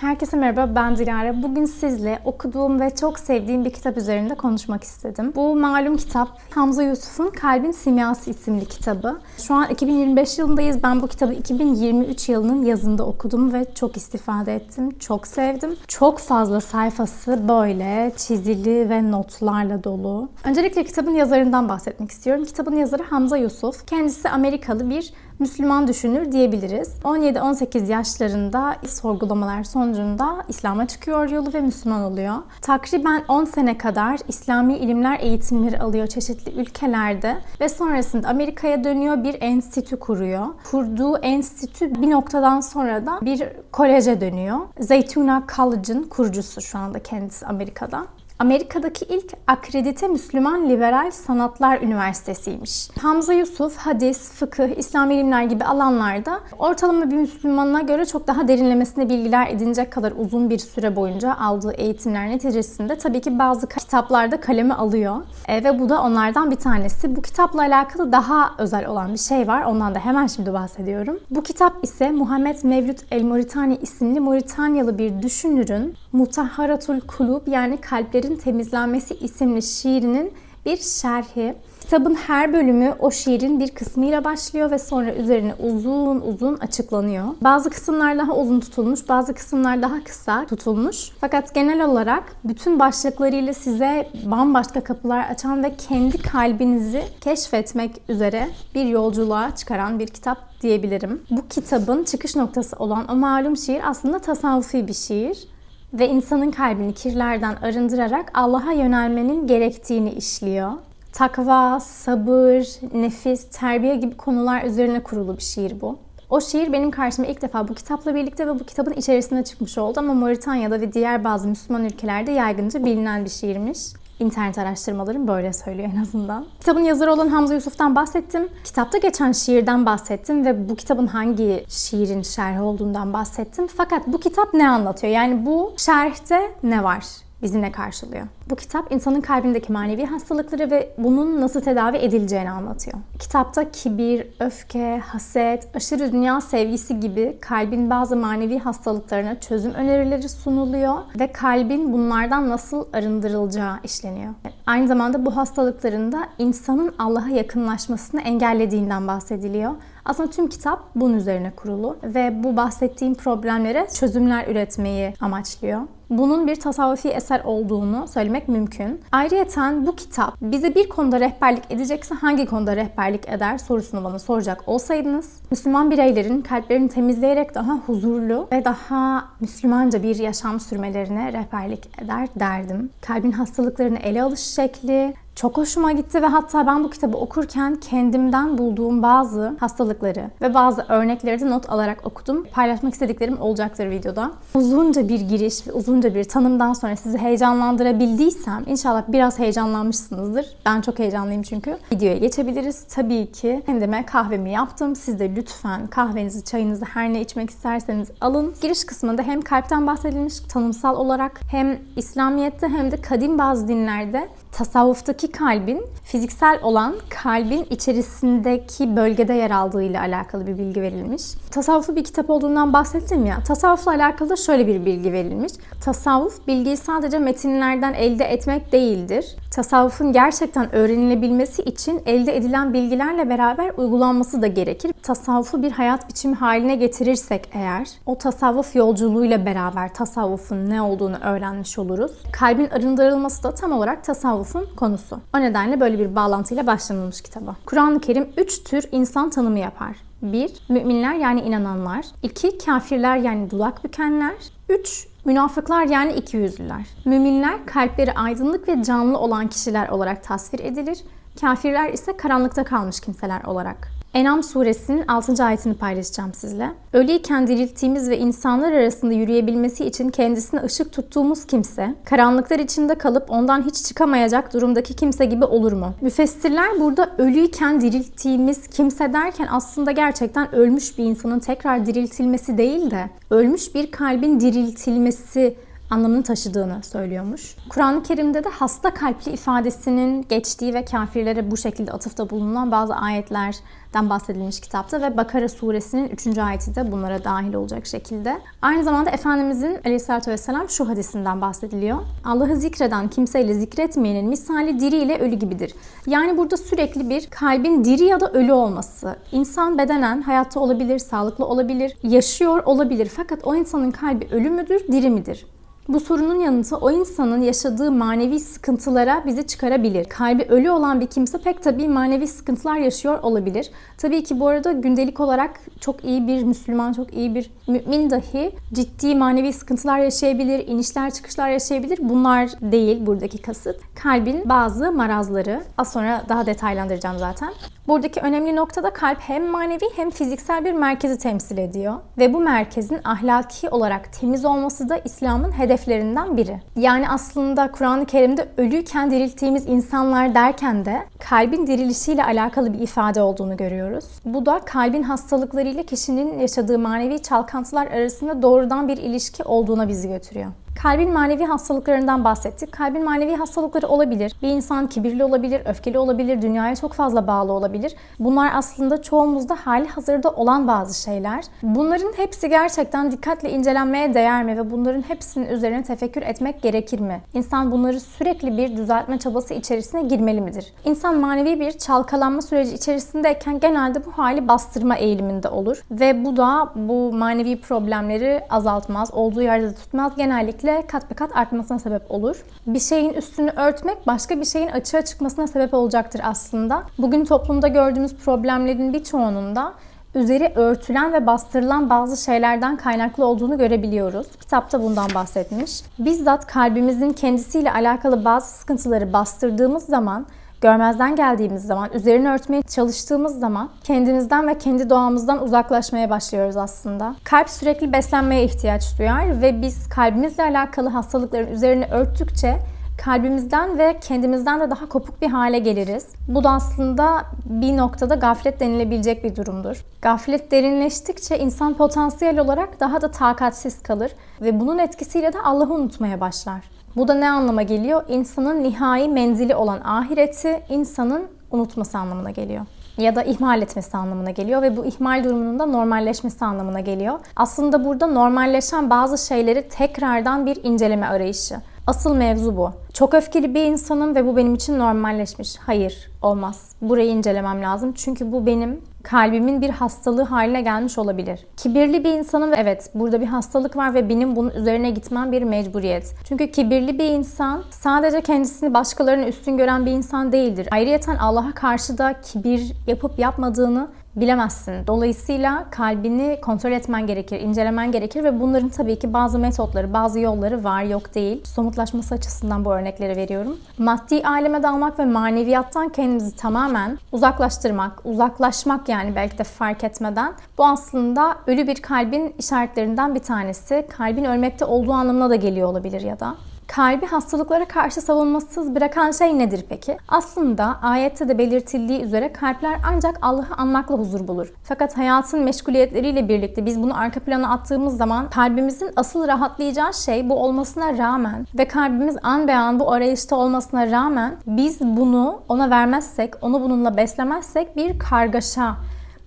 Herkese merhaba, ben Dilara. Bugün sizle okuduğum ve çok sevdiğim bir kitap üzerinde konuşmak istedim. Bu malum kitap Hamza Yusuf'un Kalbin Simyası isimli kitabı. Şu an 2025 yılındayız. Ben bu kitabı 2023 yılının yazında okudum ve çok istifade ettim. Çok sevdim. Çok fazla sayfası böyle çizili ve notlarla dolu. Öncelikle kitabın yazarından bahsetmek istiyorum. Kitabın yazarı Hamza Yusuf. Kendisi Amerikalı bir Müslüman düşünür diyebiliriz. 17-18 yaşlarında sorgulamalar sonucunda İslam'a çıkıyor yolu ve Müslüman oluyor. Takriben 10 sene kadar İslami ilimler eğitimleri alıyor çeşitli ülkelerde ve sonrasında Amerika'ya dönüyor bir enstitü kuruyor. Kurduğu enstitü bir noktadan sonra da bir koleje dönüyor. Zaytuna College'ın kurucusu şu anda kendisi Amerika'da. Amerika'daki ilk akredite Müslüman Liberal Sanatlar Üniversitesi'ymiş. Hamza Yusuf, hadis, fıkıh, İslam ilimler gibi alanlarda ortalama bir Müslümana göre çok daha derinlemesine bilgiler edinecek kadar uzun bir süre boyunca aldığı eğitimler neticesinde tabii ki bazı kitaplarda kaleme alıyor. E, ve bu da onlardan bir tanesi. Bu kitapla alakalı daha özel olan bir şey var. Ondan da hemen şimdi bahsediyorum. Bu kitap ise Muhammed Mevlüt El Moritani isimli Moritanyalı bir düşünürün Mutahharatul Kulub yani kalplerin Temizlenmesi isimli şiirinin bir şerhi. Kitabın her bölümü o şiirin bir kısmıyla başlıyor ve sonra üzerine uzun uzun açıklanıyor. Bazı kısımlar daha uzun tutulmuş, bazı kısımlar daha kısa tutulmuş. Fakat genel olarak bütün başlıklarıyla size bambaşka kapılar açan ve kendi kalbinizi keşfetmek üzere bir yolculuğa çıkaran bir kitap diyebilirim. Bu kitabın çıkış noktası olan o malum şiir aslında tasavvufi bir şiir ve insanın kalbini kirlerden arındırarak Allah'a yönelmenin gerektiğini işliyor. Takva, sabır, nefis, terbiye gibi konular üzerine kurulu bir şiir bu. O şiir benim karşıma ilk defa bu kitapla birlikte ve bu kitabın içerisinde çıkmış oldu ama Moritanya'da ve diğer bazı Müslüman ülkelerde yaygınca bilinen bir şiirmiş. İnternet araştırmalarım böyle söylüyor en azından. Kitabın yazarı olan Hamza Yusuf'tan bahsettim. Kitapta geçen şiirden bahsettim ve bu kitabın hangi şiirin şerhi olduğundan bahsettim. Fakat bu kitap ne anlatıyor? Yani bu şerhte ne var? Bizi ne karşılıyor? Bu kitap insanın kalbindeki manevi hastalıkları ve bunun nasıl tedavi edileceğini anlatıyor. Kitapta kibir, öfke, haset, aşırı dünya sevgisi gibi kalbin bazı manevi hastalıklarına çözüm önerileri sunuluyor ve kalbin bunlardan nasıl arındırılacağı işleniyor. Aynı zamanda bu hastalıkların da insanın Allah'a yakınlaşmasını engellediğinden bahsediliyor. Aslında tüm kitap bunun üzerine kurulu ve bu bahsettiğim problemlere çözümler üretmeyi amaçlıyor. Bunun bir tasavvufi eser olduğunu söylemek mümkün. Ayrıca bu kitap bize bir konuda rehberlik edecekse hangi konuda rehberlik eder sorusunu bana soracak olsaydınız, Müslüman bireylerin kalplerini temizleyerek daha huzurlu ve daha Müslümanca bir yaşam sürmelerine rehberlik eder derdim. Kalbin hastalıklarını ele alış şekli, çok hoşuma gitti ve hatta ben bu kitabı okurken kendimden bulduğum bazı hastalıkları ve bazı örnekleri de not alarak okudum. Paylaşmak istediklerim olacaktır videoda. Uzunca bir giriş ve uzunca bir tanımdan sonra sizi heyecanlandırabildiysem inşallah biraz heyecanlanmışsınızdır. Ben çok heyecanlıyım çünkü. Videoya geçebiliriz. Tabii ki kendime kahvemi yaptım. Siz de lütfen kahvenizi, çayınızı her ne içmek isterseniz alın. Giriş kısmında hem kalpten bahsedilmiş tanımsal olarak hem İslamiyet'te hem de kadim bazı dinlerde tasavvuftaki kalbin fiziksel olan kalbin içerisindeki bölgede yer aldığı ile alakalı bir bilgi verilmiş. Tasavvuflu bir kitap olduğundan bahsettim ya. Tasavvufla alakalı da şöyle bir bilgi verilmiş. Tasavvuf bilgiyi sadece metinlerden elde etmek değildir. Tasavvufun gerçekten öğrenilebilmesi için elde edilen bilgilerle beraber uygulanması da gerekir. Tasavvufu bir hayat biçimi haline getirirsek eğer o tasavvuf yolculuğuyla beraber tasavvufun ne olduğunu öğrenmiş oluruz. Kalbin arındırılması da tam olarak tasavvufun konusu. O nedenle böyle bir bağlantıyla başlanılmış kitaba. Kur'an-ı Kerim 3 tür insan tanımı yapar. 1. Müminler yani inananlar. 2. Kafirler yani dudak bükenler. 3. Münafıklar yani ikiyüzlüler. Müminler kalpleri aydınlık ve canlı olan kişiler olarak tasvir edilir. Kafirler ise karanlıkta kalmış kimseler olarak. Enam suresinin 6. ayetini paylaşacağım sizle. Ölüyken dirilttiğimiz ve insanlar arasında yürüyebilmesi için kendisine ışık tuttuğumuz kimse, karanlıklar içinde kalıp ondan hiç çıkamayacak durumdaki kimse gibi olur mu? Müfessirler burada ölüyken dirilttiğimiz kimse derken aslında gerçekten ölmüş bir insanın tekrar diriltilmesi değil de ölmüş bir kalbin diriltilmesi anlamını taşıdığını söylüyormuş. Kur'an-ı Kerim'de de hasta kalpli ifadesinin geçtiği ve kafirlere bu şekilde atıfta bulunan bazı ayetlerden bahsedilmiş kitapta ve Bakara suresinin 3. ayeti de bunlara dahil olacak şekilde. Aynı zamanda Efendimizin aleyhissalatü vesselam şu hadisinden bahsediliyor. Allah'ı zikreden kimseyle zikretmeyenin misali diri ile ölü gibidir. Yani burada sürekli bir kalbin diri ya da ölü olması. İnsan bedenen hayatta olabilir, sağlıklı olabilir, yaşıyor olabilir fakat o insanın kalbi ölü müdür, diri midir? Bu sorunun yanıtı o insanın yaşadığı manevi sıkıntılara bizi çıkarabilir. Kalbi ölü olan bir kimse pek tabii manevi sıkıntılar yaşıyor olabilir. Tabii ki bu arada gündelik olarak çok iyi bir Müslüman, çok iyi bir mümin dahi ciddi manevi sıkıntılar yaşayabilir, inişler çıkışlar yaşayabilir. Bunlar değil buradaki kasıt. Kalbin bazı marazları. Az sonra daha detaylandıracağım zaten. Buradaki önemli nokta da kalp hem manevi hem fiziksel bir merkezi temsil ediyor. Ve bu merkezin ahlaki olarak temiz olması da İslam'ın hedeflerinden biri. Yani aslında Kur'an-ı Kerim'de ölüyken dirilttiğimiz insanlar derken de kalbin dirilişiyle alakalı bir ifade olduğunu görüyoruz. Bu da kalbin hastalıklarıyla kişinin yaşadığı manevi çalkantılar arasında doğrudan bir ilişki olduğuna bizi götürüyor. Kalbin manevi hastalıklarından bahsettik. Kalbin manevi hastalıkları olabilir. Bir insan kibirli olabilir, öfkeli olabilir, dünyaya çok fazla bağlı olabilir. Bunlar aslında çoğumuzda hali hazırda olan bazı şeyler. Bunların hepsi gerçekten dikkatle incelenmeye değer mi ve bunların hepsinin üzerine tefekkür etmek gerekir mi? İnsan bunları sürekli bir düzeltme çabası içerisine girmeli midir? İnsan manevi bir çalkalanma süreci içerisindeyken genelde bu hali bastırma eğiliminde olur ve bu da bu manevi problemleri azaltmaz, olduğu yerde tutmaz. Genellikle kat be kat artmasına sebep olur. Bir şeyin üstünü örtmek başka bir şeyin açığa çıkmasına sebep olacaktır aslında. Bugün toplumda gördüğümüz problemlerin birçoğunun da üzeri örtülen ve bastırılan bazı şeylerden kaynaklı olduğunu görebiliyoruz. Kitapta bundan bahsetmiş. Bizzat kalbimizin kendisiyle alakalı bazı sıkıntıları bastırdığımız zaman görmezden geldiğimiz zaman, üzerini örtmeye çalıştığımız zaman kendimizden ve kendi doğamızdan uzaklaşmaya başlıyoruz aslında. Kalp sürekli beslenmeye ihtiyaç duyar ve biz kalbimizle alakalı hastalıkların üzerini örttükçe kalbimizden ve kendimizden de daha kopuk bir hale geliriz. Bu da aslında bir noktada gaflet denilebilecek bir durumdur. Gaflet derinleştikçe insan potansiyel olarak daha da takatsiz kalır ve bunun etkisiyle de Allah'ı unutmaya başlar. Bu da ne anlama geliyor? İnsanın nihai menzili olan ahireti insanın unutması anlamına geliyor ya da ihmal etmesi anlamına geliyor ve bu ihmal durumunun da normalleşmesi anlamına geliyor. Aslında burada normalleşen bazı şeyleri tekrardan bir inceleme arayışı. Asıl mevzu bu. Çok öfkeli bir insanım ve bu benim için normalleşmiş. Hayır, olmaz. Burayı incelemem lazım. Çünkü bu benim kalbimin bir hastalığı haline gelmiş olabilir. Kibirli bir insanım ve evet burada bir hastalık var ve benim bunun üzerine gitmem bir mecburiyet. Çünkü kibirli bir insan sadece kendisini başkalarının üstün gören bir insan değildir. Ayrıyeten Allah'a karşı da kibir yapıp yapmadığını bilemezsin. Dolayısıyla kalbini kontrol etmen gerekir, incelemen gerekir ve bunların tabii ki bazı metotları, bazı yolları var yok değil. Somutlaşması açısından bu örnekleri veriyorum. Maddi aleme dalmak ve maneviyattan kendimizi tamamen uzaklaştırmak, uzaklaşmak yani belki de fark etmeden bu aslında ölü bir kalbin işaretlerinden bir tanesi. Kalbin ölmekte olduğu anlamına da geliyor olabilir ya da. Kalbi hastalıklara karşı savunmasız bırakan şey nedir peki? Aslında ayette de belirtildiği üzere kalpler ancak Allah'ı anmakla huzur bulur. Fakat hayatın meşguliyetleriyle birlikte biz bunu arka plana attığımız zaman kalbimizin asıl rahatlayacağı şey bu olmasına rağmen ve kalbimiz an be an bu arayışta olmasına rağmen biz bunu ona vermezsek, onu bununla beslemezsek bir kargaşa,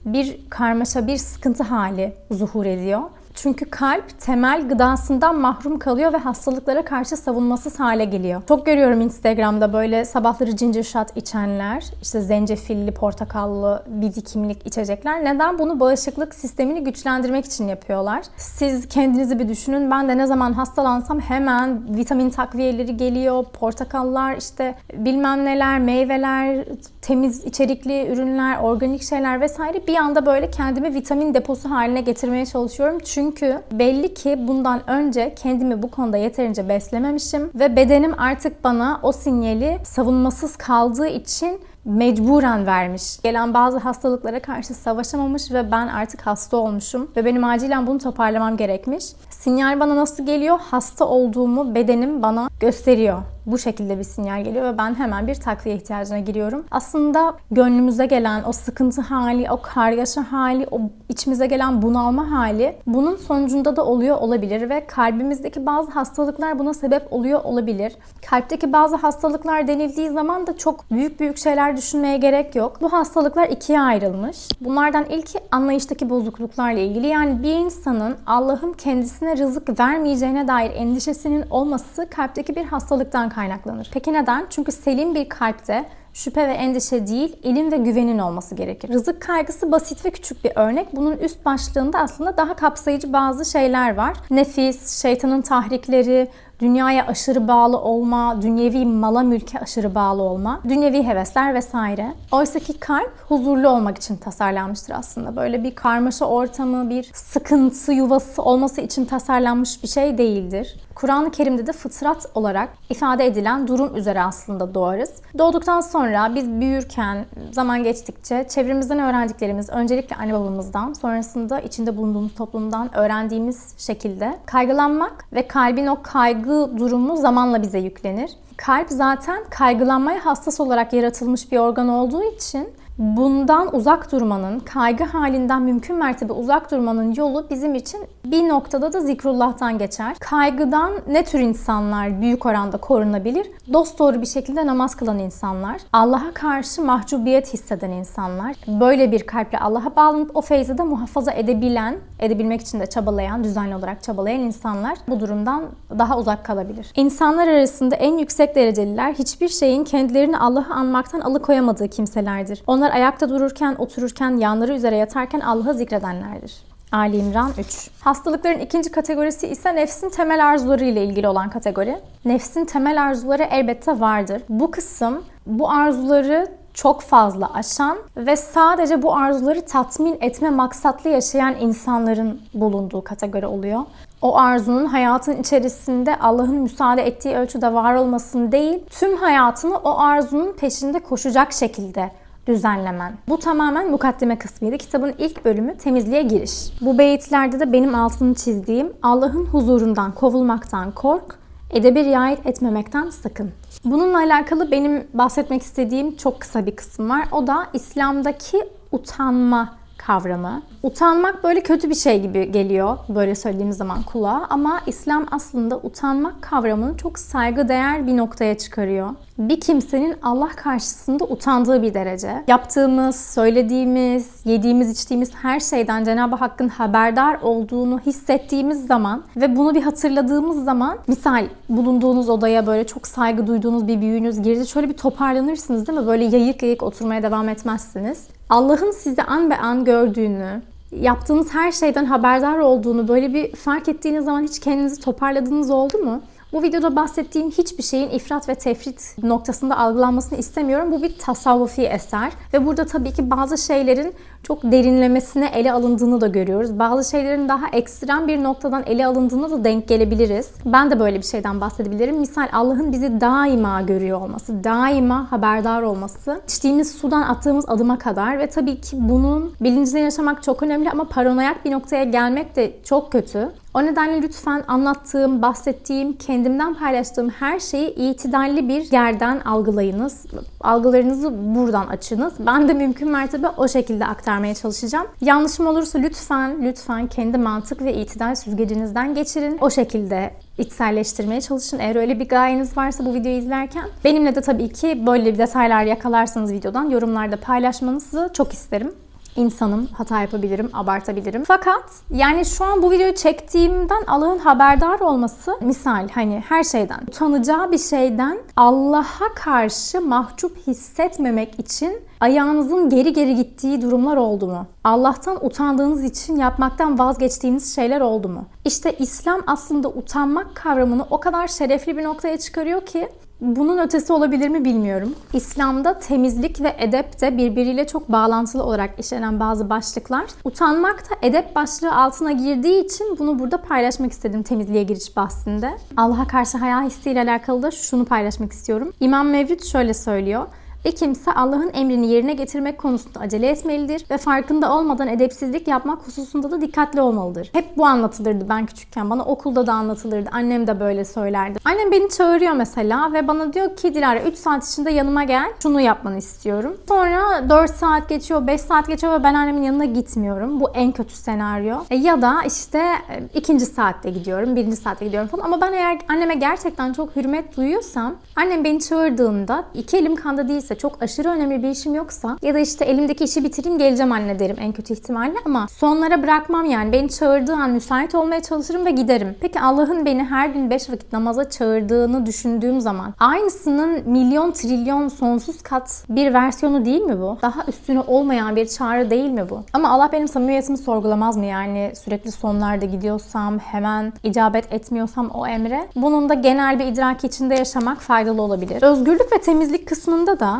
bir karmaşa, bir sıkıntı hali zuhur ediyor. Çünkü kalp temel gıdasından mahrum kalıyor ve hastalıklara karşı savunmasız hale geliyor. Çok görüyorum Instagram'da böyle sabahları ginger shot içenler, işte zencefilli, portakallı, bir dikimlik içecekler. Neden? Bunu bağışıklık sistemini güçlendirmek için yapıyorlar. Siz kendinizi bir düşünün. Ben de ne zaman hastalansam hemen vitamin takviyeleri geliyor, portakallar, işte bilmem neler, meyveler, temiz içerikli ürünler, organik şeyler vesaire bir anda böyle kendimi vitamin deposu haline getirmeye çalışıyorum. Çünkü belli ki bundan önce kendimi bu konuda yeterince beslememişim ve bedenim artık bana o sinyali savunmasız kaldığı için mecburen vermiş. Gelen bazı hastalıklara karşı savaşamamış ve ben artık hasta olmuşum ve benim acilen bunu toparlamam gerekmiş. Sinyal bana nasıl geliyor? Hasta olduğumu bedenim bana gösteriyor. Bu şekilde bir sinyal geliyor ve ben hemen bir takviye ihtiyacına giriyorum. Aslında gönlümüze gelen o sıkıntı hali, o kargaşa hali, o içimize gelen bunalma hali bunun sonucunda da oluyor olabilir ve kalbimizdeki bazı hastalıklar buna sebep oluyor olabilir. Kalpteki bazı hastalıklar denildiği zaman da çok büyük büyük şeyler düşünmeye gerek yok. Bu hastalıklar ikiye ayrılmış. Bunlardan ilki anlayıştaki bozukluklarla ilgili. Yani bir insanın Allah'ın kendisine rızık vermeyeceğine dair endişesinin olması kalpteki bir hastalıktan kaynaklanır. Peki neden? Çünkü selim bir kalpte şüphe ve endişe değil, ilim ve güvenin olması gerekir. Rızık kaygısı basit ve küçük bir örnek. Bunun üst başlığında aslında daha kapsayıcı bazı şeyler var. Nefis, şeytanın tahrikleri, dünyaya aşırı bağlı olma, dünyevi mala mülke aşırı bağlı olma, dünyevi hevesler vesaire. Oysa ki kalp huzurlu olmak için tasarlanmıştır aslında. Böyle bir karmaşa ortamı, bir sıkıntı yuvası olması için tasarlanmış bir şey değildir. Kur'an-ı Kerim'de de fıtrat olarak ifade edilen durum üzere aslında doğarız. Doğduktan sonra biz büyürken, zaman geçtikçe çevremizden öğrendiklerimiz, öncelikle anne babamızdan, sonrasında içinde bulunduğumuz toplumdan öğrendiğimiz şekilde kaygılanmak ve kalbin o kaygı durumu zamanla bize yüklenir. Kalp zaten kaygılanmaya hassas olarak yaratılmış bir organ olduğu için bundan uzak durmanın, kaygı halinden mümkün mertebe uzak durmanın yolu bizim için bir noktada da zikrullah'tan geçer. Kaygıdan ne tür insanlar büyük oranda korunabilir? Dost doğru bir şekilde namaz kılan insanlar, Allah'a karşı mahcubiyet hisseden insanlar, böyle bir kalple Allah'a bağlanıp o feyzi de muhafaza edebilen, edebilmek için de çabalayan, düzenli olarak çabalayan insanlar bu durumdan daha uzak kalabilir. İnsanlar arasında en yüksek dereceliler hiçbir şeyin kendilerini Allah'ı anmaktan alıkoyamadığı kimselerdir. Onlar ayakta dururken, otururken, yanları üzere yatarken Allah'ı zikredenlerdir. Ali İmran 3. Hastalıkların ikinci kategorisi ise nefsin temel arzuları ile ilgili olan kategori. Nefsin temel arzuları elbette vardır. Bu kısım bu arzuları çok fazla aşan ve sadece bu arzuları tatmin etme maksatlı yaşayan insanların bulunduğu kategori oluyor. O arzunun hayatın içerisinde Allah'ın müsaade ettiği ölçüde var olmasını değil, tüm hayatını o arzunun peşinde koşacak şekilde düzenlemen. Bu tamamen mukaddime kısmıydı. Kitabın ilk bölümü temizliğe giriş. Bu beyitlerde de benim altını çizdiğim Allah'ın huzurundan kovulmaktan kork, edebi riayet etmemekten sakın. Bununla alakalı benim bahsetmek istediğim çok kısa bir kısım var. O da İslam'daki utanma kavramı. Utanmak böyle kötü bir şey gibi geliyor böyle söylediğimiz zaman kulağa ama İslam aslında utanmak kavramını çok saygıdeğer bir noktaya çıkarıyor. Bir kimsenin Allah karşısında utandığı bir derece. Yaptığımız, söylediğimiz, yediğimiz, içtiğimiz her şeyden Cenab-ı Hakk'ın haberdar olduğunu hissettiğimiz zaman ve bunu bir hatırladığımız zaman misal bulunduğunuz odaya böyle çok saygı duyduğunuz bir büyüğünüz girdi. Şöyle bir toparlanırsınız değil mi? Böyle yayık yayık oturmaya devam etmezsiniz. Allah'ın sizi an be an gördüğünü, yaptığınız her şeyden haberdar olduğunu böyle bir fark ettiğiniz zaman hiç kendinizi toparladığınız oldu mu? Bu videoda bahsettiğim hiçbir şeyin ifrat ve tefrit noktasında algılanmasını istemiyorum. Bu bir tasavvufi eser ve burada tabii ki bazı şeylerin çok derinlemesine ele alındığını da görüyoruz. Bazı şeylerin daha ekstrem bir noktadan ele alındığına da denk gelebiliriz. Ben de böyle bir şeyden bahsedebilirim. Misal Allah'ın bizi daima görüyor olması, daima haberdar olması, içtiğimiz sudan attığımız adıma kadar ve tabii ki bunun bilincinde yaşamak çok önemli ama paranoyak bir noktaya gelmek de çok kötü. O nedenle lütfen anlattığım, bahsettiğim, kendimden paylaştığım her şeyi itidalli bir yerden algılayınız. Algılarınızı buradan açınız. Ben de mümkün mertebe o şekilde aktarmaya çalışacağım. Yanlışım olursa lütfen, lütfen kendi mantık ve itidal süzgecinizden geçirin. O şekilde içselleştirmeye çalışın. Eğer öyle bir gayeniz varsa bu videoyu izlerken benimle de tabii ki böyle detaylar yakalarsanız videodan yorumlarda paylaşmanızı çok isterim insanım, hata yapabilirim, abartabilirim. Fakat yani şu an bu videoyu çektiğimden Allah'ın haberdar olması misal hani her şeyden, utanacağı bir şeyden Allah'a karşı mahcup hissetmemek için ayağınızın geri geri gittiği durumlar oldu mu? Allah'tan utandığınız için yapmaktan vazgeçtiğiniz şeyler oldu mu? İşte İslam aslında utanmak kavramını o kadar şerefli bir noktaya çıkarıyor ki bunun ötesi olabilir mi bilmiyorum. İslam'da temizlik ve edep de birbiriyle çok bağlantılı olarak işlenen bazı başlıklar. Utanmak da edep başlığı altına girdiği için bunu burada paylaşmak istedim temizliğe giriş bahsinde. Allah'a karşı haya hissiyle alakalı da şunu paylaşmak istiyorum. İmam Mevlüt şöyle söylüyor. Bir kimse Allah'ın emrini yerine getirmek konusunda acele etmelidir ve farkında olmadan edepsizlik yapmak hususunda da dikkatli olmalıdır. Hep bu anlatılırdı ben küçükken. Bana okulda da anlatılırdı. Annem de böyle söylerdi. Annem beni çağırıyor mesela ve bana diyor ki Dilara 3 saat içinde yanıma gel. Şunu yapmanı istiyorum. Sonra 4 saat geçiyor, 5 saat geçiyor ve ben annemin yanına gitmiyorum. Bu en kötü senaryo. E, ya da işte e, ikinci saatte gidiyorum, birinci saatte gidiyorum falan. Ama ben eğer anneme gerçekten çok hürmet duyuyorsam, annem beni çağırdığında iki elim kanda değilse, çok aşırı önemli bir işim yoksa ya da işte elimdeki işi bitireyim geleceğim anne derim en kötü ihtimalle ama sonlara bırakmam yani. Beni çağırdığı an müsait olmaya çalışırım ve giderim. Peki Allah'ın beni her gün 5 vakit namaza çağırdığını düşündüğüm zaman aynısının milyon trilyon sonsuz kat bir versiyonu değil mi bu? Daha üstüne olmayan bir çağrı değil mi bu? Ama Allah benim samimiyetimi sorgulamaz mı yani sürekli sonlarda gidiyorsam, hemen icabet etmiyorsam o emre? Bunun da genel bir idraki içinde yaşamak faydalı olabilir. Özgürlük ve temizlik kısmında da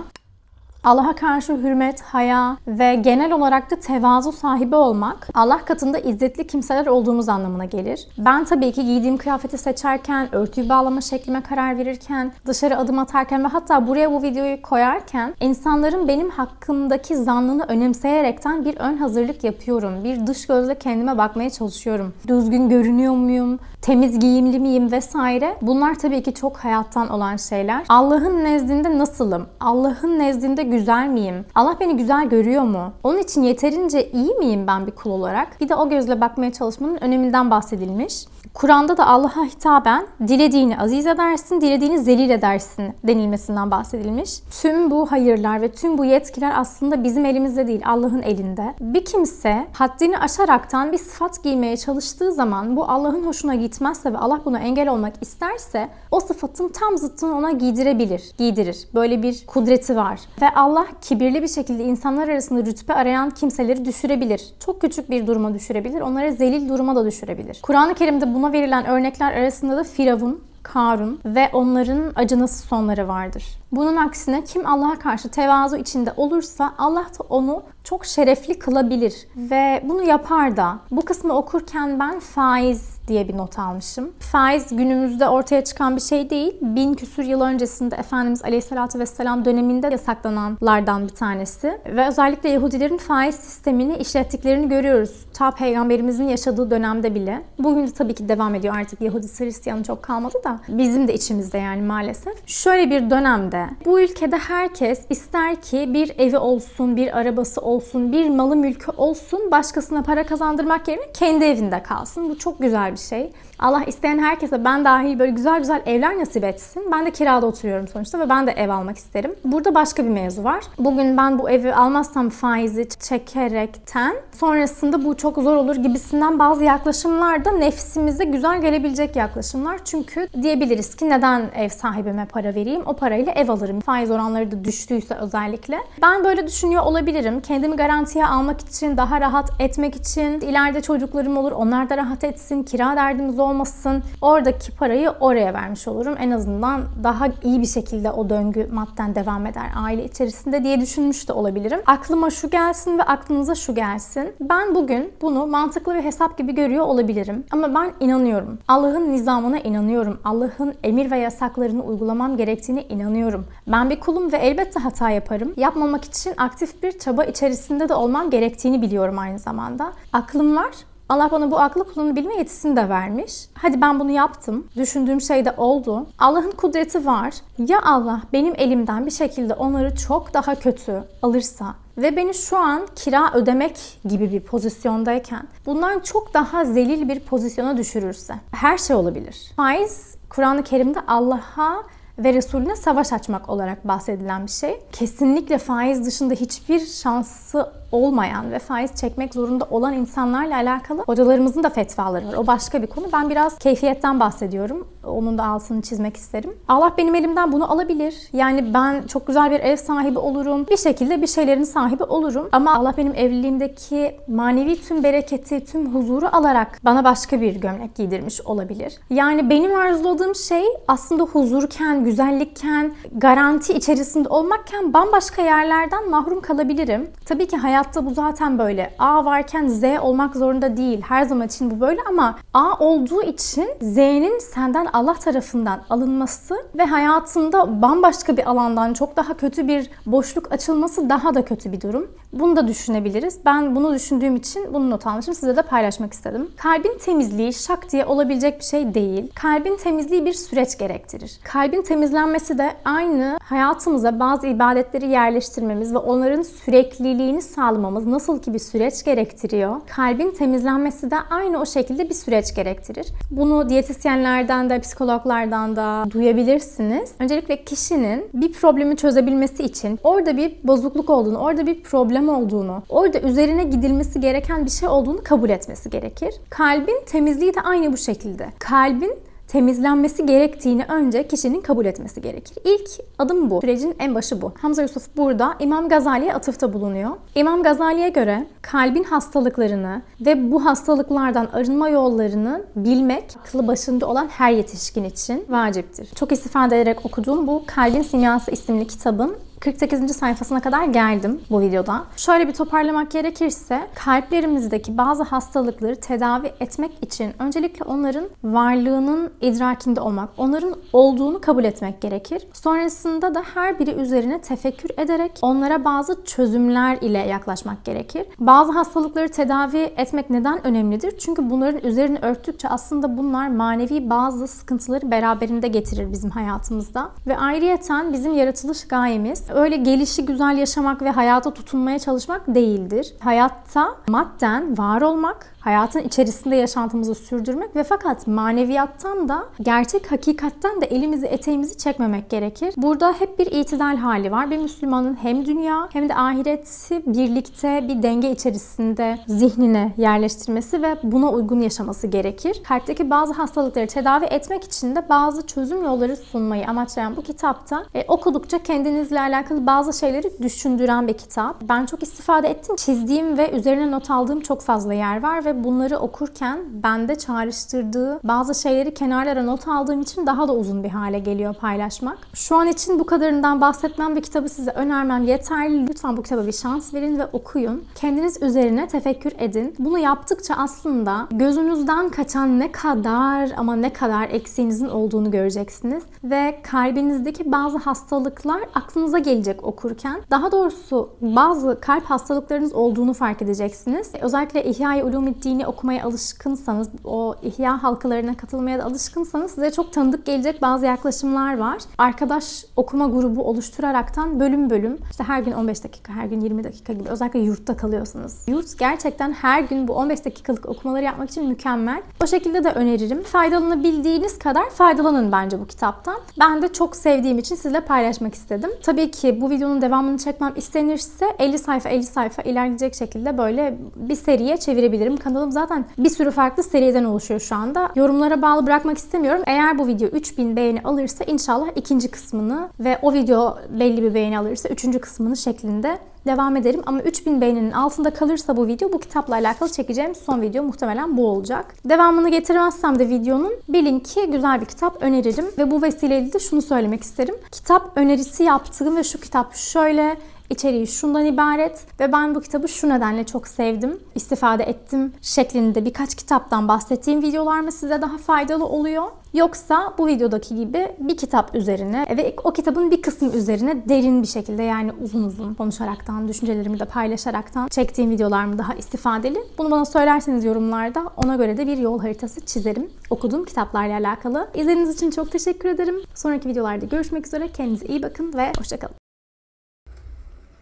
Allah'a karşı hürmet, haya ve genel olarak da tevazu sahibi olmak Allah katında izzetli kimseler olduğumuz anlamına gelir. Ben tabii ki giydiğim kıyafeti seçerken, örtüyü bağlama şeklime karar verirken, dışarı adım atarken ve hatta buraya bu videoyu koyarken insanların benim hakkımdaki zannını önemseyerekten bir ön hazırlık yapıyorum. Bir dış gözle kendime bakmaya çalışıyorum. Düzgün görünüyor muyum? Temiz giyimli miyim vesaire. Bunlar tabii ki çok hayattan olan şeyler. Allah'ın nezdinde nasılım? Allah'ın nezdinde güzel miyim? Allah beni güzel görüyor mu? Onun için yeterince iyi miyim ben bir kul olarak? Bir de o gözle bakmaya çalışmanın öneminden bahsedilmiş. Kur'an'da da Allah'a hitaben dilediğini aziz edersin, dilediğini zelil edersin denilmesinden bahsedilmiş. Tüm bu hayırlar ve tüm bu yetkiler aslında bizim elimizde değil, Allah'ın elinde. Bir kimse haddini aşaraktan bir sıfat giymeye çalıştığı zaman bu Allah'ın hoşuna gitmezse ve Allah buna engel olmak isterse o sıfatın tam zıttını ona giydirebilir, giydirir. Böyle bir kudreti var. Ve Allah kibirli bir şekilde insanlar arasında rütbe arayan kimseleri düşürebilir. Çok küçük bir duruma düşürebilir. Onları zelil duruma da düşürebilir. Kur'an-ı Kerim'de buna verilen örnekler arasında da Firavun, Karun ve onların acınası sonları vardır. Bunun aksine kim Allah'a karşı tevazu içinde olursa Allah da onu çok şerefli kılabilir ve bunu yapar da. Bu kısmı okurken ben faiz diye bir not almışım. Faiz günümüzde ortaya çıkan bir şey değil. Bin küsür yıl öncesinde Efendimiz Aleyhisselatü Vesselam döneminde yasaklananlardan bir tanesi. Ve özellikle Yahudilerin faiz sistemini işlettiklerini görüyoruz. Ta peygamberimizin yaşadığı dönemde bile. Bugün de tabii ki devam ediyor artık Yahudi Hristiyanı çok kalmadı da. Bizim de içimizde yani maalesef. Şöyle bir dönemde bu ülkede herkes ister ki bir evi olsun, bir arabası olsun, bir malı mülkü olsun, başkasına para kazandırmak yerine kendi evinde kalsın. Bu çok güzel bir şey. Allah isteyen herkese ben dahil böyle güzel güzel evler nasip etsin. Ben de kirada oturuyorum sonuçta ve ben de ev almak isterim. Burada başka bir mevzu var. Bugün ben bu evi almazsam faizi çekerekten sonrasında bu çok zor olur gibisinden bazı yaklaşımlar da nefsimize güzel gelebilecek yaklaşımlar. Çünkü diyebiliriz ki neden ev sahibime para vereyim? O parayla ev alırım. Faiz oranları da düştüyse özellikle. Ben böyle düşünüyor olabilirim. Kendimi garantiye almak için, daha rahat etmek için, ileride çocuklarım olur, onlar da rahat etsin, kira derdimiz olmasın. Oradaki parayı oraya vermiş olurum. En azından daha iyi bir şekilde o döngü madden devam eder aile içerisinde diye düşünmüş de olabilirim. Aklıma şu gelsin ve aklınıza şu gelsin. Ben bugün bunu mantıklı bir hesap gibi görüyor olabilirim. Ama ben inanıyorum. Allah'ın nizamına inanıyorum. Allah'ın emir ve yasaklarını uygulamam gerektiğine inanıyorum. Ben bir kulum ve elbette hata yaparım. Yapmamak için aktif bir çaba içerisinde de olmam gerektiğini biliyorum aynı zamanda. Aklım var Allah bana bu aklı kullanabilme yetisini de vermiş. Hadi ben bunu yaptım. Düşündüğüm şey de oldu. Allah'ın kudreti var. Ya Allah benim elimden bir şekilde onları çok daha kötü alırsa ve beni şu an kira ödemek gibi bir pozisyondayken bundan çok daha zelil bir pozisyona düşürürse her şey olabilir. Faiz Kur'an-ı Kerim'de Allah'a ve Resulüne savaş açmak olarak bahsedilen bir şey. Kesinlikle faiz dışında hiçbir şansı olmayan ve faiz çekmek zorunda olan insanlarla alakalı hocalarımızın da fetvaları var. O başka bir konu. Ben biraz keyfiyetten bahsediyorum. Onun da altını çizmek isterim. Allah benim elimden bunu alabilir. Yani ben çok güzel bir ev sahibi olurum. Bir şekilde bir şeylerin sahibi olurum. Ama Allah benim evliliğimdeki manevi tüm bereketi, tüm huzuru alarak bana başka bir gömlek giydirmiş olabilir. Yani benim arzuladığım şey aslında huzurken, güzellikken, garanti içerisinde olmakken bambaşka yerlerden mahrum kalabilirim. Tabii ki hayat Hayatta bu zaten böyle. A varken Z olmak zorunda değil. Her zaman için bu böyle ama A olduğu için Z'nin senden Allah tarafından alınması ve hayatında bambaşka bir alandan çok daha kötü bir boşluk açılması daha da kötü bir durum. Bunu da düşünebiliriz. Ben bunu düşündüğüm için bunu not almışım. Size de paylaşmak istedim. Kalbin temizliği şak diye olabilecek bir şey değil. Kalbin temizliği bir süreç gerektirir. Kalbin temizlenmesi de aynı hayatımıza bazı ibadetleri yerleştirmemiz ve onların sürekliliğini sağlamamız nasıl ki bir süreç gerektiriyor. Kalbin temizlenmesi de aynı o şekilde bir süreç gerektirir. Bunu diyetisyenlerden de psikologlardan da duyabilirsiniz. Öncelikle kişinin bir problemi çözebilmesi için orada bir bozukluk olduğunu, orada bir problem olduğunu, orada üzerine gidilmesi gereken bir şey olduğunu kabul etmesi gerekir. Kalbin temizliği de aynı bu şekilde. Kalbin temizlenmesi gerektiğini önce kişinin kabul etmesi gerekir. İlk adım bu. Sürecin en başı bu. Hamza Yusuf burada İmam Gazali'ye atıfta bulunuyor. İmam Gazali'ye göre kalbin hastalıklarını ve bu hastalıklardan arınma yollarını bilmek aklı başında olan her yetişkin için vaciptir. Çok istifade ederek okuduğum bu Kalbin Simyası isimli kitabın 48. sayfasına kadar geldim bu videoda. Şöyle bir toparlamak gerekirse kalplerimizdeki bazı hastalıkları tedavi etmek için öncelikle onların varlığının idrakinde olmak, onların olduğunu kabul etmek gerekir. Sonrasında da her biri üzerine tefekkür ederek onlara bazı çözümler ile yaklaşmak gerekir. Bazı hastalıkları tedavi etmek neden önemlidir? Çünkü bunların üzerini örttükçe aslında bunlar manevi bazı sıkıntıları beraberinde getirir bizim hayatımızda. Ve ayrıyeten bizim yaratılış gayemiz öyle gelişi güzel yaşamak ve hayata tutunmaya çalışmak değildir. Hayatta madden var olmak, hayatın içerisinde yaşantımızı sürdürmek ve fakat maneviyattan da gerçek hakikatten de elimizi eteğimizi çekmemek gerekir. Burada hep bir itidal hali var. Bir Müslümanın hem dünya hem de ahireti birlikte bir denge içerisinde zihnine yerleştirmesi ve buna uygun yaşaması gerekir. Kalpteki bazı hastalıkları tedavi etmek için de bazı çözüm yolları sunmayı amaçlayan bu kitapta e, okudukça kendinizle alakalı bazı şeyleri düşündüren bir kitap. Ben çok istifade ettim. Çizdiğim ve üzerine not aldığım çok fazla yer var ve bunları okurken bende çağrıştırdığı bazı şeyleri kenarlara not aldığım için daha da uzun bir hale geliyor paylaşmak. Şu an için bu kadarından bahsetmem ve kitabı size önermem yeterli. Lütfen bu kitaba bir şans verin ve okuyun. Kendiniz üzerine tefekkür edin. Bunu yaptıkça aslında gözünüzden kaçan ne kadar ama ne kadar eksiğinizin olduğunu göreceksiniz. Ve kalbinizdeki bazı hastalıklar aklınıza gelecek okurken. Daha doğrusu bazı kalp hastalıklarınız olduğunu fark edeceksiniz. Özellikle İhya-i Ulumiddin'i okumaya alışkınsanız, o ihya halkalarına katılmaya da alışkınsanız size çok tanıdık gelecek bazı yaklaşımlar var. Arkadaş okuma grubu oluşturaraktan bölüm bölüm, işte her gün 15 dakika, her gün 20 dakika gibi özellikle yurtta kalıyorsanız. Yurt gerçekten her gün bu 15 dakikalık okumaları yapmak için mükemmel. O şekilde de öneririm. Faydalanabildiğiniz kadar faydalanın bence bu kitaptan. Ben de çok sevdiğim için sizle paylaşmak istedim. Tabii ki bu videonun devamını çekmem istenirse 50 sayfa 50 sayfa ilerleyecek şekilde böyle bir seriye çevirebilirim. Kanalım zaten bir sürü farklı seriden oluşuyor şu anda. Yorumlara bağlı bırakmak istemiyorum. Eğer bu video 3000 beğeni alırsa inşallah ikinci kısmını ve o video belli bir beğeni alırsa üçüncü kısmını şeklinde devam ederim. Ama 3000 beğeninin altında kalırsa bu video bu kitapla alakalı çekeceğim son video muhtemelen bu olacak. Devamını getirmezsem de videonun bilin ki güzel bir kitap öneririm. Ve bu vesileyle de şunu söylemek isterim. Kitap önerisi yaptığım ve şu kitap şöyle içeriği şundan ibaret ve ben bu kitabı şu nedenle çok sevdim, istifade ettim şeklinde birkaç kitaptan bahsettiğim videolar mı size daha faydalı oluyor? Yoksa bu videodaki gibi bir kitap üzerine ve o kitabın bir kısmı üzerine derin bir şekilde yani uzun uzun konuşaraktan, düşüncelerimi de paylaşaraktan çektiğim videolar mı daha istifadeli? Bunu bana söylerseniz yorumlarda ona göre de bir yol haritası çizerim. Okuduğum kitaplarla alakalı. İzlediğiniz için çok teşekkür ederim. Sonraki videolarda görüşmek üzere. Kendinize iyi bakın ve hoşçakalın.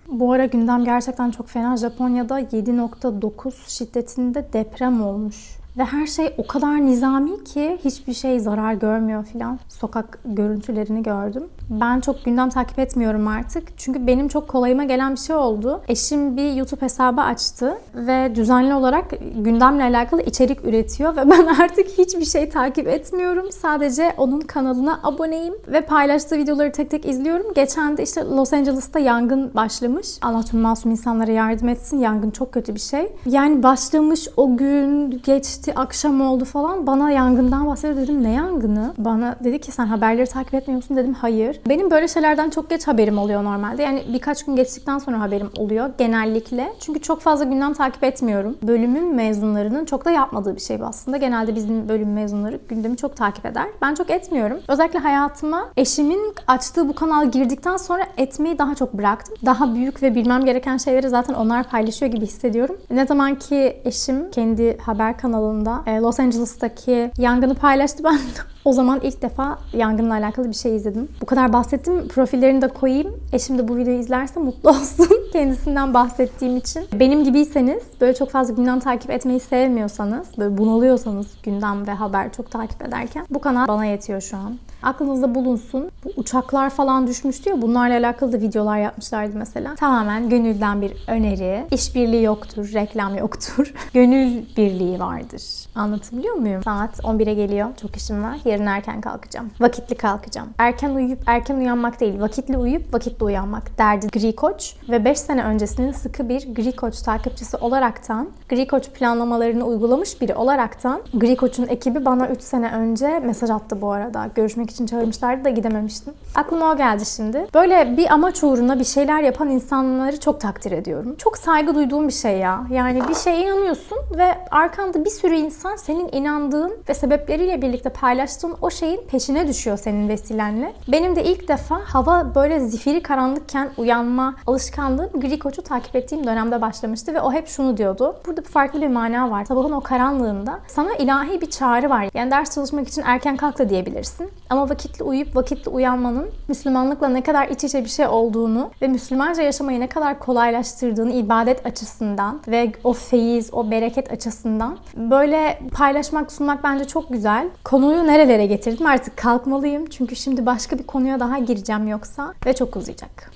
Bu ara gündem gerçekten çok fena. Japonya'da 7.9 şiddetinde deprem olmuş. Ve her şey o kadar nizami ki hiçbir şey zarar görmüyor filan. Sokak görüntülerini gördüm. Ben çok gündem takip etmiyorum artık. Çünkü benim çok kolayıma gelen bir şey oldu. Eşim bir YouTube hesabı açtı ve düzenli olarak gündemle alakalı içerik üretiyor ve ben artık hiçbir şey takip etmiyorum. Sadece onun kanalına aboneyim ve paylaştığı videoları tek tek izliyorum. Geçen de işte Los Angeles'ta yangın başlamış. Allah tüm masum insanlara yardım etsin. Yangın çok kötü bir şey. Yani başlamış o gün geçti bitti, akşam oldu falan. Bana yangından bahsediyor dedim ne yangını? Bana dedi ki sen haberleri takip etmiyor musun? Dedim hayır. Benim böyle şeylerden çok geç haberim oluyor normalde. Yani birkaç gün geçtikten sonra haberim oluyor genellikle. Çünkü çok fazla gündem takip etmiyorum. Bölümün mezunlarının çok da yapmadığı bir şey bu aslında. Genelde bizim bölüm mezunları gündemi çok takip eder. Ben çok etmiyorum. Özellikle hayatıma eşimin açtığı bu kanal girdikten sonra etmeyi daha çok bıraktım. Daha büyük ve bilmem gereken şeyleri zaten onlar paylaşıyor gibi hissediyorum. Ne zaman ki eşim kendi haber kanalında e, Los Angeles'taki yangını paylaştı. Ben o zaman ilk defa yangınla alakalı bir şey izledim. Bu kadar bahsettim. Profillerini de koyayım. Eşim de bu videoyu izlerse mutlu olsun kendisinden bahsettiğim için. Benim gibiyseniz, böyle çok fazla gündem takip etmeyi sevmiyorsanız, böyle bunalıyorsanız gündem ve haber çok takip ederken bu kanal bana yetiyor şu an. Aklınızda bulunsun. Bu uçaklar falan düşmüştü ya bunlarla alakalı da videolar yapmışlardı mesela. Tamamen gönülden bir öneri. İşbirliği yoktur, reklam yoktur. Gönül birliği vardır. Anlatabiliyor muyum? Saat 11'e geliyor. Çok işim var. Yarın erken kalkacağım. Vakitli kalkacağım. Erken uyuyup erken uyanmak değil, vakitli uyuyup vakitli uyanmak derdi Gri Koç ve 5 sene öncesinin sıkı bir Gri Koç takipçisi olaraktan, Gri Koç planlamalarını uygulamış biri olaraktan Gri Koç'un ekibi bana 3 sene önce mesaj attı bu arada. Görüşmek için çağırmışlardı da gidememiştim. Aklıma o geldi şimdi. Böyle bir amaç uğruna bir şeyler yapan insanları çok takdir ediyorum. Çok saygı duyduğum bir şey ya. Yani bir şeye inanıyorsun ve arkanda bir sürü insan senin inandığın ve sebepleriyle birlikte paylaştığın o şeyin peşine düşüyor senin vesilenle. Benim de ilk defa hava böyle zifiri karanlıkken uyanma alışkanlığım Gri Koç'u takip ettiğim dönemde başlamıştı ve o hep şunu diyordu. Burada farklı bir mana var. Sabahın o karanlığında sana ilahi bir çağrı var. Yani ders çalışmak için erken kalk da diyebilirsin. Ama vakitli uyuyup vakitli uyanmanın Müslümanlıkla ne kadar iç içe bir şey olduğunu ve Müslümanca yaşamayı ne kadar kolaylaştırdığını ibadet açısından ve o feyiz, o bereket açısından böyle paylaşmak, sunmak bence çok güzel. Konuyu nerelere getirdim artık kalkmalıyım çünkü şimdi başka bir konuya daha gireceğim yoksa ve çok uzayacak.